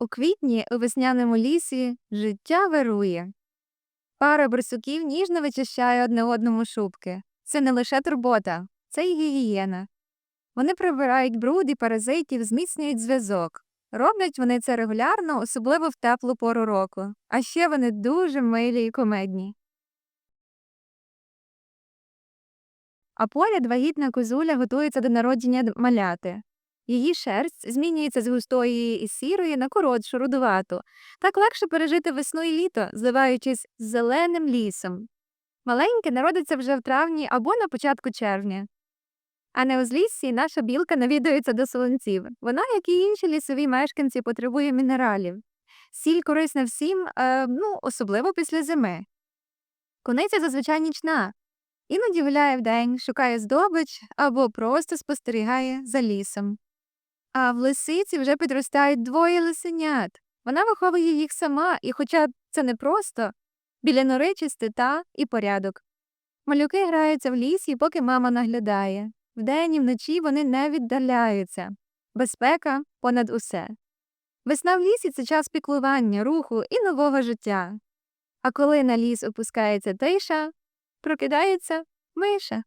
У квітні у весняному лісі життя вирує. Пара барсуків ніжно вичищає одне одному шубки. Це не лише турбота, це й гігієна. Вони прибирають бруд і паразитів, зміцнюють зв'язок. Роблять вони це регулярно, особливо в теплу пору року. А ще вони дуже милі і комедні. А поряд вагітна козуля готується до народження маляти. Її шерсть змінюється з густої і сірої на коротшу, рудувату. Так легше пережити весну і літо, зливаючись з зеленим лісом. Маленьке народиться вже в травні або на початку червня. А на узліссі наша білка навідується до солонців. Вона, як і інші лісові мешканці, потребує мінералів. Сіль корисна всім, е, ну, особливо після зими. Куниця зазвичай нічна. Іноді гуляє вдень, шукає здобич або просто спостерігає за лісом. А в лисиці вже підростають двоє лисенят. Вона виховує їх сама, і хоча це не просто, біля нори чистота і порядок. Малюки граються в лісі, поки мама наглядає. Вдень і вночі вони не віддаляються. Безпека понад усе. Весна в лісі це час піклування, руху і нового життя. А коли на ліс опускається тиша, прокидається миша.